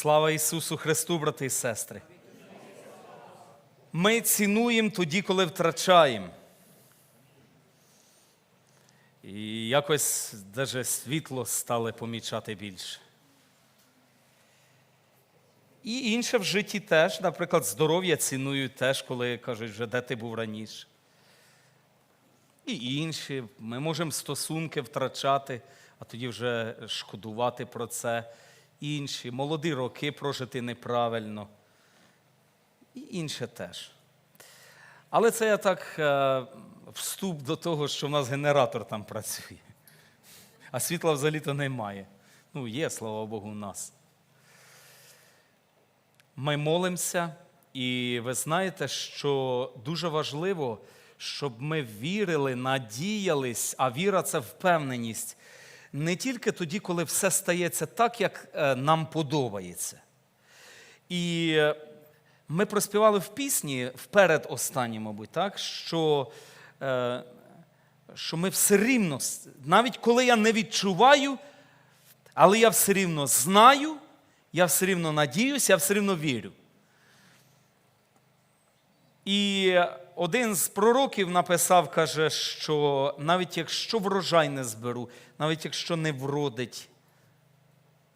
Слава Ісусу Христу, брати і сестри. Ми цінуємо тоді, коли втрачаємо. І якось даже світло стали помічати більше. І інше в житті теж, наприклад, здоров'я цінують теж, коли кажуть, вже де ти був раніше. І інші. Ми можемо стосунки втрачати, а тоді вже шкодувати про це. Інші, молоді роки прожити неправильно. І інше теж. Але це я так е, вступ до того, що в нас генератор там працює. А світла взагалі-то немає. Ну, є, слава Богу, у нас. Ми молимося, і ви знаєте, що дуже важливо, щоб ми вірили, надіялись, а віра це впевненість. Не тільки тоді, коли все стається так, як е, нам подобається. І ми проспівали в пісні вперед останні, мабуть, так, що, е, що ми все рівно, навіть коли я не відчуваю, але я все рівно знаю, я все рівно надіюся, я все рівно вірю. І один з пророків написав, каже, що навіть якщо врожай не зберу, навіть якщо не вродить,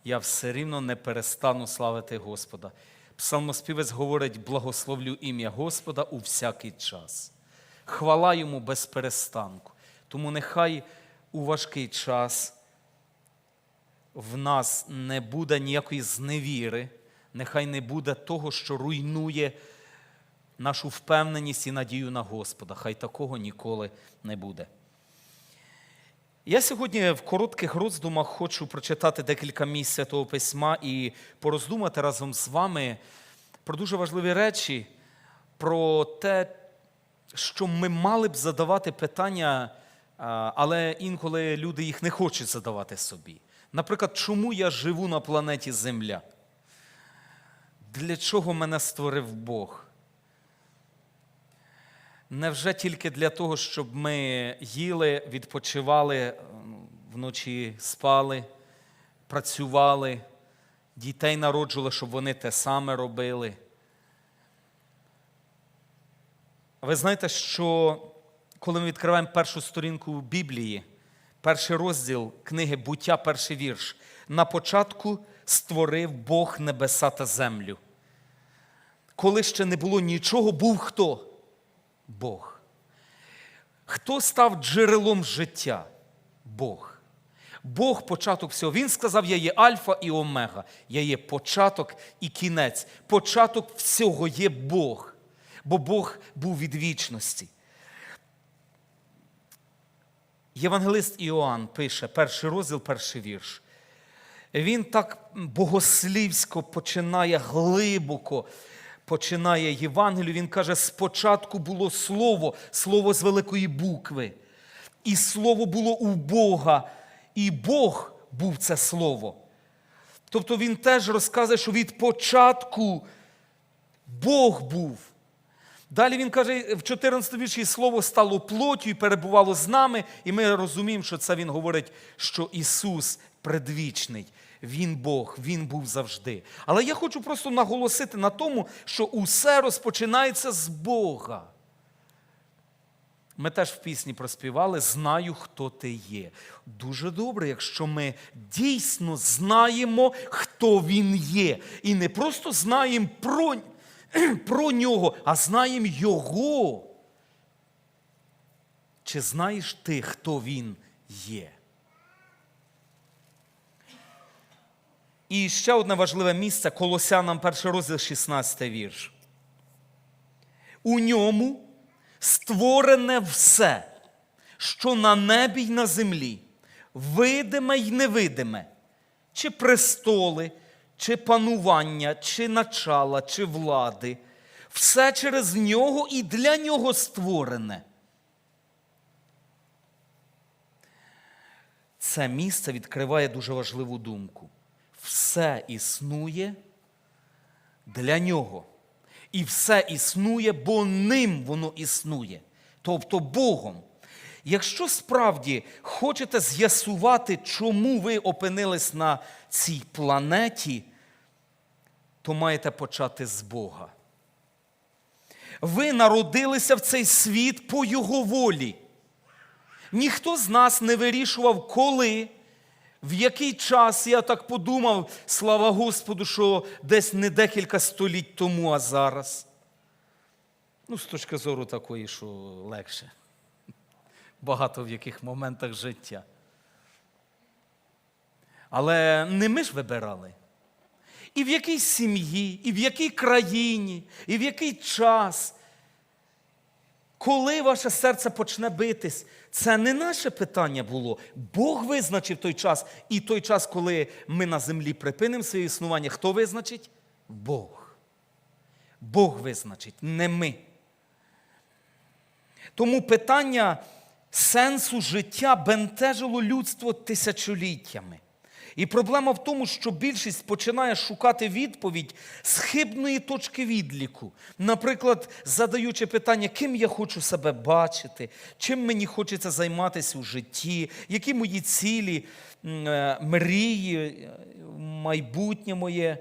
я все рівно не перестану славити Господа. Псалмоспівець говорить: благословлю ім'я Господа у всякий час. Хвала йому без перестанку. Тому нехай у важкий час в нас не буде ніякої зневіри, нехай не буде того, що руйнує нашу впевненість і надію на Господа. Хай такого ніколи не буде. Я сьогодні в коротких роздумах хочу прочитати декілька місць Святого Письма і пороздумати разом з вами про дуже важливі речі, про те, що ми мали б задавати питання, але інколи люди їх не хочуть задавати собі. Наприклад, чому я живу на планеті Земля? Для чого мене створив Бог? Невже тільки для того, щоб ми їли, відпочивали, вночі спали, працювали, дітей народжували, щоб вони те саме робили? Ви знаєте, що коли ми відкриваємо першу сторінку Біблії, перший розділ книги Буття, перший вірш, на початку створив Бог небеса та землю. Коли ще не було нічого, був хто? Бог. Хто став джерелом життя? Бог. Бог початок всього. Він сказав: Я є Альфа і Омега. Я є початок і кінець. Початок всього є Бог. Бо Бог був від вічності. Євангелист Іоанн пише, перший розділ, перший вірш. Він так богослівсько починає глибоко починає Євангелію, він каже: спочатку було слово, слово з великої букви. І слово було у Бога, і Бог був це слово. Тобто він теж розказує, що від початку Бог був. Далі він каже, в 14 вірші слово стало плоттю і перебувало з нами, і ми розуміємо, що це він говорить, що Ісус предвічний. Він Бог, Він був завжди. Але я хочу просто наголосити на тому, що усе розпочинається з Бога. Ми теж в пісні проспівали Знаю, хто ти є. Дуже добре, якщо ми дійсно знаємо, хто він є. І не просто знаємо про, про нього, а знаємо Його. Чи знаєш ти, хто він є? І ще одне важливе місце Колосянам, перший розділ, 16 вірш. У ньому створене все, що на небі й на землі, видиме й невидиме, чи престоли, чи панування, чи начала, чи влади, все через нього і для нього створене. Це місце відкриває дуже важливу думку все існує для нього. І все існує, бо ним воно існує, тобто Богом. Якщо справді хочете з'ясувати, чому ви опинились на цій планеті, то маєте почати з Бога. Ви народилися в цей світ по Його волі. Ніхто з нас не вирішував, коли, в який час я так подумав, слава Господу, що десь не декілька століть тому, а зараз. Ну, з точки зору такої, що легше. Багато в яких моментах життя. Але не ми ж вибирали. І в якій сім'ї, і в якій країні, і в який час. Коли ваше серце почне битись, це не наше питання було. Бог визначив той час. І той час, коли ми на землі припинимо своє існування, хто визначить? Бог. Бог визначить, не ми. Тому питання сенсу життя бентежило людство тисячоліттями. І проблема в тому, що більшість починає шукати відповідь з хибної точки відліку. Наприклад, задаючи питання, ким я хочу себе бачити, чим мені хочеться займатися у житті, які мої цілі, е, мрії, е, майбутнє моє.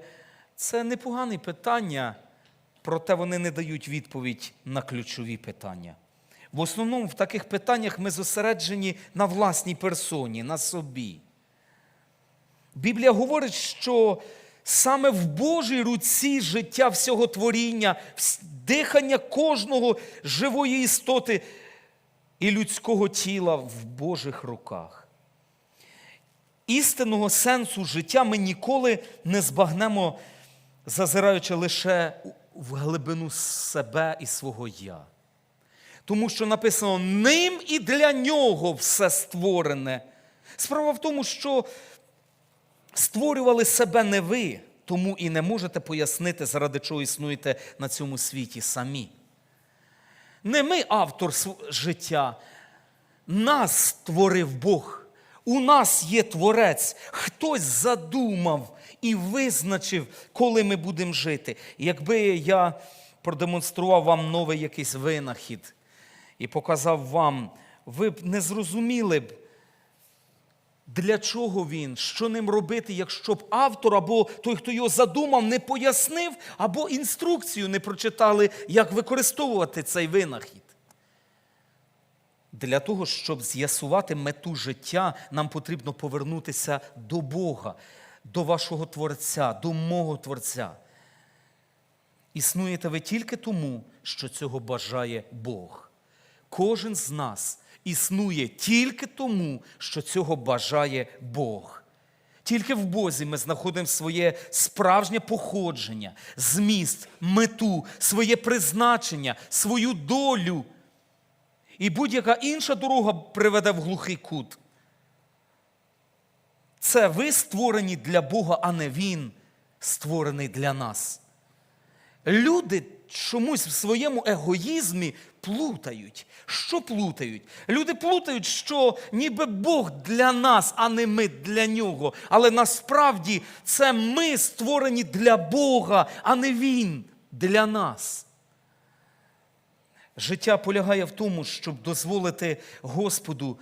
Це непогане питання, проте вони не дають відповідь на ключові питання. В основному в таких питаннях ми зосереджені на власній персоні, на собі. Біблія говорить, що саме в Божій руці життя всього творіння, дихання кожного живої істоти і людського тіла в Божих руках. Істинного сенсу життя ми ніколи не збагнемо, зазираючи лише в глибину себе і свого я. Тому що написано ним і для нього все створене. Справа в тому, що створювали себе не ви, тому і не можете пояснити, заради чого існуєте на цьому світі самі. Не ми автор життя, нас створив Бог. У нас є творець, хтось задумав і визначив, коли ми будемо жити. Якби я продемонстрував вам новий якийсь винахід і показав вам, ви б не зрозуміли б, для чого він, що ним робити, якщо б автор або той, хто його задумав, не пояснив, або інструкцію не прочитали, як використовувати цей винахід. Для того, щоб з'ясувати мету життя, нам потрібно повернутися до Бога, до вашого Творця, до мого Творця. Існуєте ви тільки тому, що цього бажає Бог. Кожен з нас існує тільки тому, що цього бажає Бог. Тільки в Бозі ми знаходимо своє справжнє походження, зміст, мету, своє призначення, свою долю. І будь-яка інша дорога приведе в глухий кут. Це ви створені для Бога, а не Він створений для нас. Люди чомусь в своєму егоїзмі плутають. Що плутають? Люди плутають, що ніби Бог для нас, а не ми для нього. Але насправді це ми створені для Бога, а не Він для нас. Життя полягає в тому, щоб дозволити Господу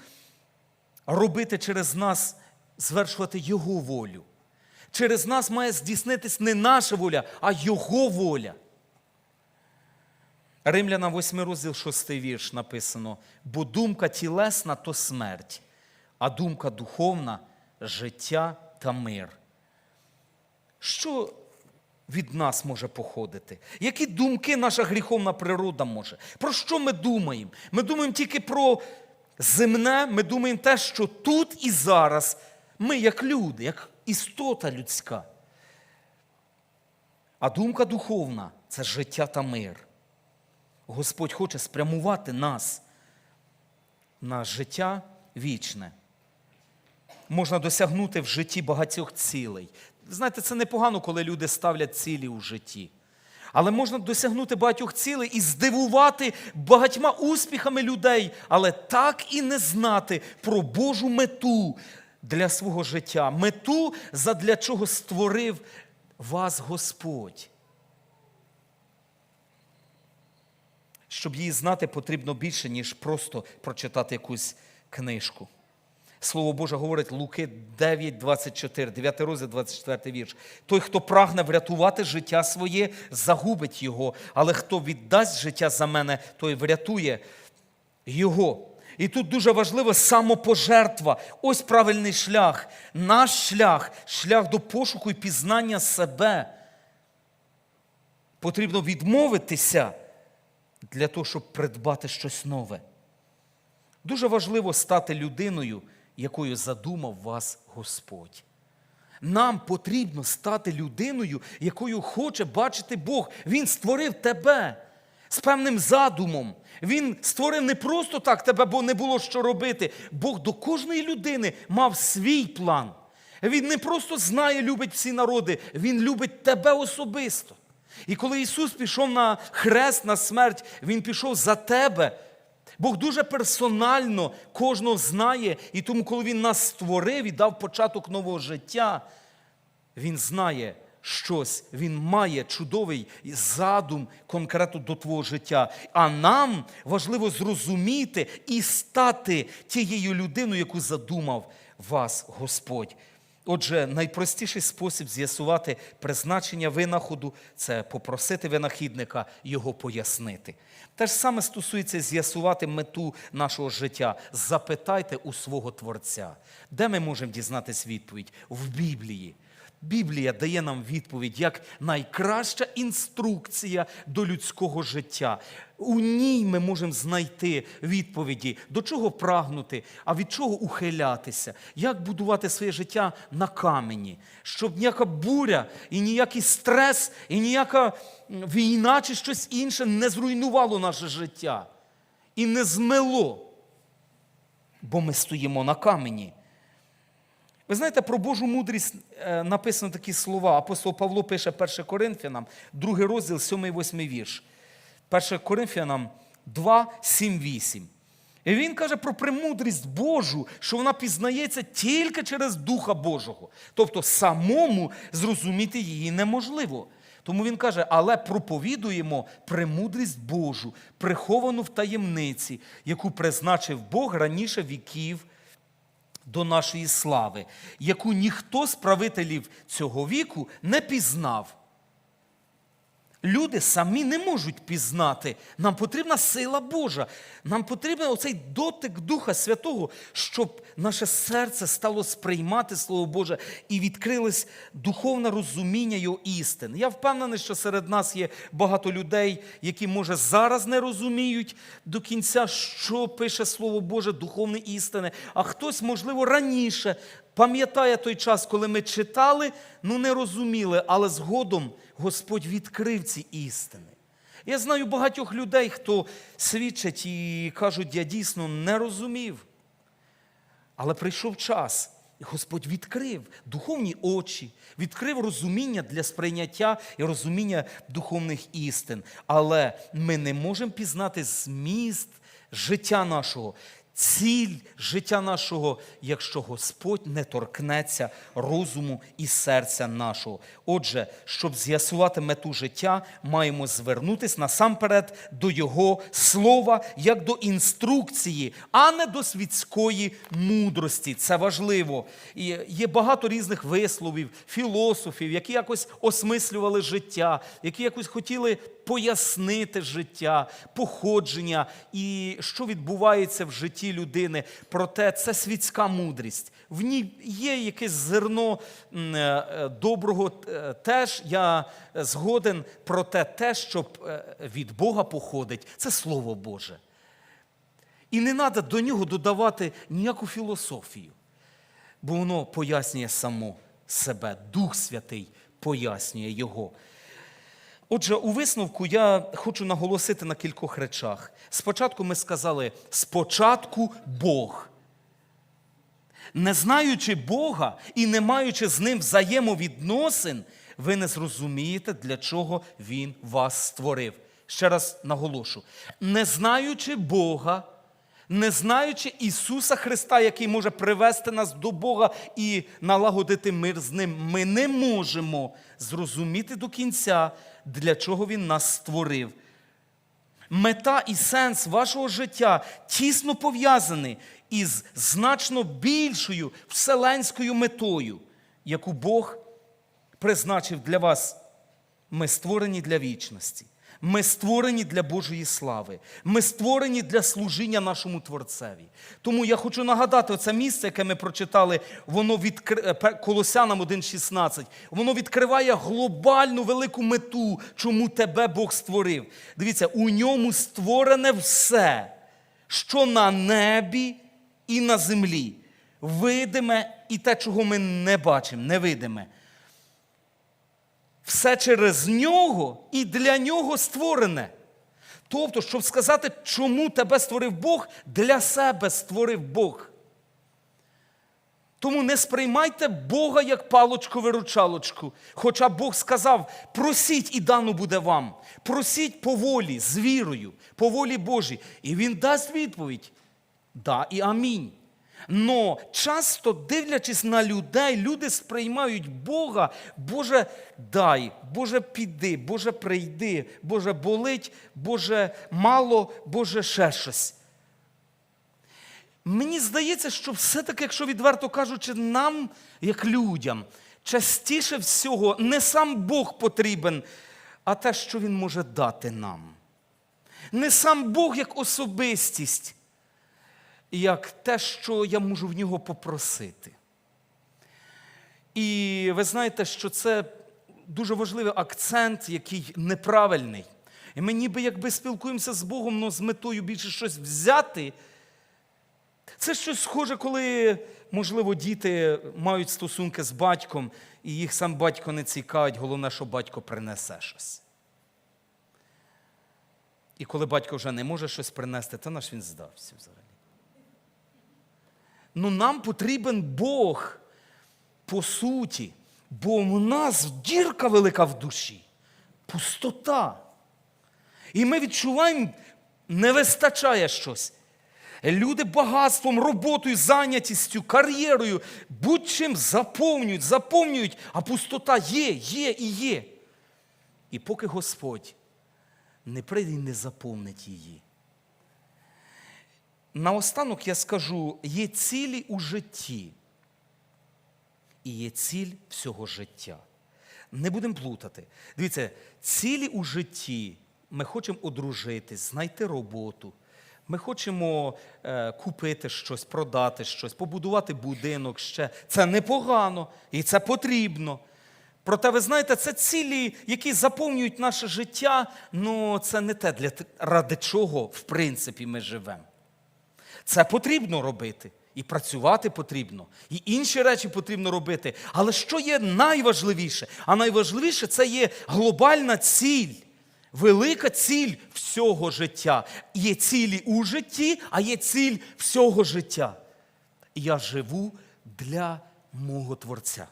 робити через нас, звершувати Його волю. Через нас має здійснитись не наша воля, а Його воля. Римляна 8 розділ 6 вірш написано: бо думка тілесна то смерть, а думка духовна життя та мир. Що від нас може походити? Які думки наша гріховна природа може? Про що ми думаємо? Ми думаємо тільки про земне, ми думаємо те, що тут і зараз ми, як люди, як істота людська. А думка духовна це життя та мир. Господь хоче спрямувати нас на життя вічне. Можна досягнути в житті багатьох цілей. Знаєте, це непогано, коли люди ставлять цілі у житті. Але можна досягнути багатьох цілей і здивувати багатьма успіхами людей, але так і не знати про Божу мету для свого життя, мету, задля чого створив вас Господь. Щоб її знати, потрібно більше, ніж просто прочитати якусь книжку. Слово Боже говорить Луки 9, 24, 9 розділ, 24 вірш. Той, хто прагне врятувати життя своє, загубить його, але хто віддасть життя за мене, той врятує його. І тут дуже важливо самопожертва. Ось правильний шлях. Наш шлях, шлях до пошуку і пізнання себе. Потрібно відмовитися для того, щоб придбати щось нове. Дуже важливо стати людиною, якою задумав вас Господь. Нам потрібно стати людиною, якою хоче бачити Бог. Він створив тебе з певним задумом. Він створив не просто так тебе, бо не було що робити. Бог до кожної людини мав свій план. Він не просто знає, любить всі народи, Він любить тебе особисто. І коли Ісус пішов на хрест, на смерть, Він пішов за тебе. Бог дуже персонально кожного знає, і тому, коли Він нас створив і дав початок нового життя, Він знає щось, Він має чудовий задум конкретно до твого життя. А нам важливо зрозуміти і стати тією людиною, яку задумав вас Господь. Отже, найпростіший спосіб з'ясувати призначення винаходу це попросити винахідника його пояснити. Те ж саме стосується з'ясувати мету нашого життя. Запитайте у свого Творця, де ми можемо дізнатись відповідь? В Біблії. Біблія дає нам відповідь як найкраща інструкція до людського життя. У ній ми можемо знайти відповіді, до чого прагнути, а від чого ухилятися, як будувати своє життя на камені, щоб ніяка буря, і ніякий стрес, і ніяка війна чи щось інше не зруйнувало наше життя і не змело, бо ми стоїмо на камені. Ви знаєте, про Божу мудрість е, написано такі слова. Апостол Павло пише 1 Коринфянам, 2 розділ, 7-8 вірш. 1 Коринфянам 2, 7, 8. І він каже про премудрість Божу, що вона пізнається тільки через Духа Божого. Тобто самому зрозуміти її неможливо. Тому він каже, але проповідуємо премудрість Божу, приховану в таємниці, яку призначив Бог раніше віків до нашої слави, яку ніхто з правителів цього віку не пізнав. Люди самі не можуть пізнати. Нам потрібна сила Божа. Нам потрібен оцей дотик Духа Святого, щоб наше серце стало сприймати Слово Боже і відкрилось духовне розуміння його істин. Я впевнений, що серед нас є багато людей, які, може, зараз не розуміють до кінця, що пише Слово Боже, духовні істини, а хтось, можливо, раніше пам'ятає той час, коли ми читали, ну не розуміли, але згодом Господь відкрив ці істини. Я знаю багатьох людей, хто свідчать і кажуть, я дійсно не розумів. Але прийшов час, і Господь відкрив духовні очі, відкрив розуміння для сприйняття і розуміння духовних істин. Але ми не можемо пізнати зміст життя нашого, ціль життя нашого, якщо Господь не торкнеться розуму і серця нашого. Отже, щоб з'ясувати мету життя, маємо звернутися насамперед до Його слова, як до інструкції, а не до світської мудрості. Це важливо. І є багато різних висловів, філософів, які якось осмислювали життя, які якось хотіли пояснити життя, походження і що відбувається в житті людини. Проте це світська мудрість. В ній є якесь зерно е, е, доброго е, теж. Я згоден про те, що від Бога походить, це Слово Боже. І не треба до нього додавати ніяку філософію, бо воно пояснює само себе. Дух Святий пояснює його. Отже, у висновку я хочу наголосити на кількох речах. Спочатку ми сказали: спочатку Бог. Не знаючи Бога і не маючи з ним взаємовідносин, ви не зрозумієте, для чого Він вас створив. Ще раз наголошу: не знаючи Бога, не знаючи Ісуса Христа, який може привести нас до Бога і налагодити мир з Ним, ми не можемо зрозуміти до кінця, для чого Він нас створив. Мета і сенс вашого життя тісно пов'язані із значно більшою вселенською метою, яку Бог призначив для вас. Ми створені для вічності. Ми створені для Божої слави. Ми створені для служіння нашому Творцеві. Тому я хочу нагадати оце місце, яке ми прочитали, воно відкри... е, Колосянам 1.16. Воно відкриває глобальну велику мету, чому тебе Бог створив. Дивіться, у ньому створене все, що на небі і на землі. Видиме і те, чого ми не бачимо, невидиме. Все через нього і для нього створене. Тобто, щоб сказати, чому тебе створив Бог, для себе створив Бог. Тому не сприймайте Бога як палочку-виручалочку. Хоча Бог сказав: просіть і дано буде вам. Просіть по волі, з вірою, по волі Божій. І Він дасть відповідь. Да і амінь. Но часто, дивлячись на людей, люди сприймають Бога, Боже, дай, Боже, піди, Боже, прийди, Боже, болить, Боже, мало, Боже, ще щось. Мені здається, що все-таки, якщо відверто кажучи, нам, як людям, частіше всього не сам Бог потрібен, а те, що Він може дати нам. Не сам Бог як особистість, як те, що я можу в нього попросити. І ви знаєте, що це дуже важливий акцент, який неправильний. І ми ніби якби спілкуємося з Богом, але з метою більше щось взяти. Це щось схоже, коли, можливо, діти мають стосунки з батьком, і їх сам батько не цікавить, головне, що батько принесе щось. І коли батько вже не може щось принести, то наш він здався взагалі. Ну нам потрібен Бог по суті, бо в нас дірка велика в душі, пустота. І ми відчуваємо, не вистачає щось. Люди багатством, роботою, зайнятістю, кар'єрою, будь-чим заповнюють, заповнюють, а пустота є, є і є. І поки Господь не прийде і не заповнить її. Наостанок я скажу: є цілі у житті і є ціль всього життя. Не будемо плутати. Дивіться, цілі у житті. Ми хочемо одружитись, знайти роботу. Ми хочемо е, купити щось, продати щось, побудувати будинок ще. Це непогано і це потрібно. Проте, ви знаєте, це цілі, які заповнюють наше життя, але це не те, для, ради чого, в принципі, ми живемо. Це потрібно робити. І працювати потрібно, і інші речі потрібно робити. Але що є найважливіше? А найважливіше це є глобальна ціль, велика ціль всього життя. Є цілі у житті, а є ціль всього життя. Я живу для мого Творця.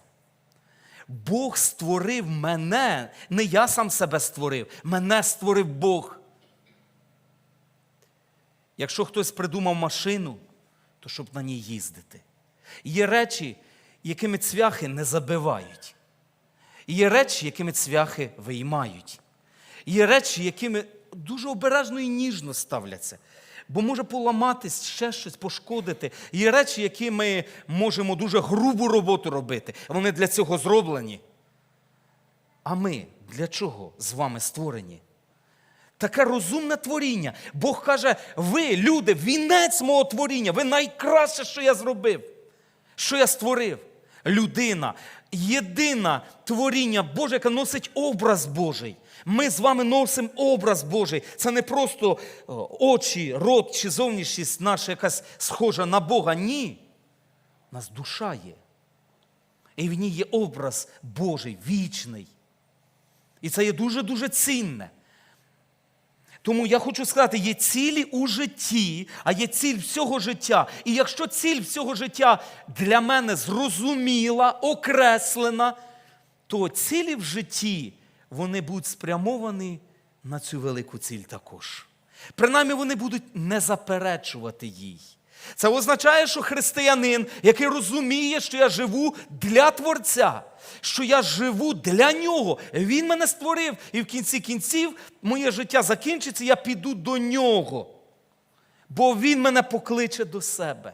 Бог створив мене, не я сам себе створив, мене створив Бог. Якщо хтось придумав машину, то щоб на ній їздити. Є речі, якими цвяхи не забивають. Є речі, якими цвяхи виймають. Є речі, якими дуже обережно і ніжно ставляться. Бо може поламатись, ще щось пошкодити. Є речі, які ми можемо дуже грубу роботу робити. Вони для цього зроблені. А ми для чого з вами створені? Таке розумне творіння. Бог каже: ви, люди, вінець мого творіння, ви найкраще, що я зробив, що я створив. Людина, єдине творіння Боже, яке носить образ Божий. Ми з вами носимо образ Божий. Це не просто очі, рот чи зовнішність наша якась схожа на Бога. Ні. У нас душа є. І в ній є образ Божий, вічний. І це є дуже-дуже цінне. Тому я хочу сказати, є цілі у житті, а є ціль всього життя. І якщо ціль всього життя для мене зрозуміла, окреслена, то цілі в житті вони будуть спрямовані на цю велику ціль також. Принаймні вони будуть не заперечувати їй. Це означає, що християнин, який розуміє, що я живу для Творця, що я живу для нього. Він мене створив, і в кінці кінців моє життя закінчиться, я піду до нього. Бо він мене покличе до себе.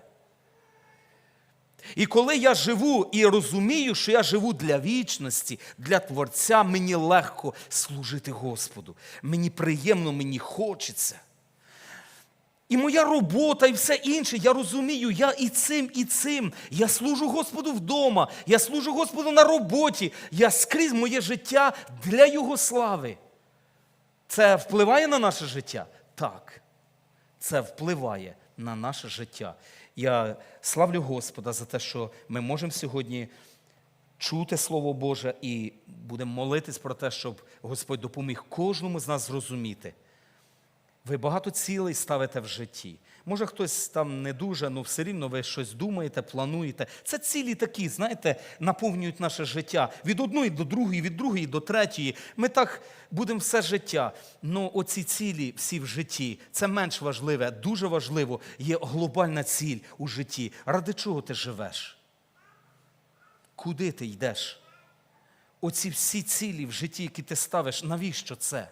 І коли я живу і розумію, що я живу для вічності, для Творця, мені легко служити Господу. Мені приємно, мені хочеться. І моя робота, і все інше, я розумію, я і цим, і цим. Я служу Господу вдома, я служу Господу на роботі, я скрізь моє життя для Його слави. Це впливає на наше життя? Так. Це впливає на наше життя. Я славлю Господа за те, що ми можемо сьогодні чути Слово Боже і будемо молитись про те, щоб Господь допоміг кожному з нас зрозуміти. Ви багато цілей ставите в житті. Може, хтось там не дуже, але все рівно ви щось думаєте, плануєте. Це цілі такі, знаєте, наповнюють наше життя від одної до другої, від другої до третьої. Ми так будемо все життя. Ну, оці цілі всі в житті це менш важливе, дуже важливо. Є глобальна ціль у житті. Ради чого ти живеш? Куди ти йдеш? Оці всі цілі в житті, які ти ставиш, навіщо це?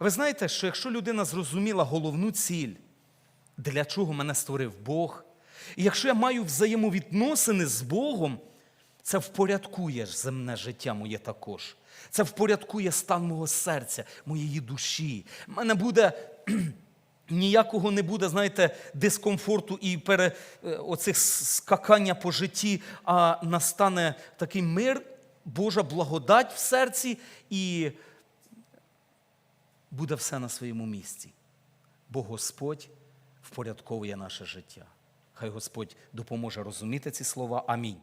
Ви знаєте, що якщо людина зрозуміла головну ціль, для чого мене створив Бог, і якщо я маю взаємовідносини з Богом, це впорядкує земне життя моє також. Це впорядкує стан мого серця, моєї душі. У мене буде. Ніякого не буде, знаєте, дискомфорту і пере, е, оцих скакання по житті, а настане такий мир, Божа благодать в серці, і буде все на своєму місці. Бо Господь впорядковує наше життя. Хай Господь допоможе розуміти ці слова. Амінь.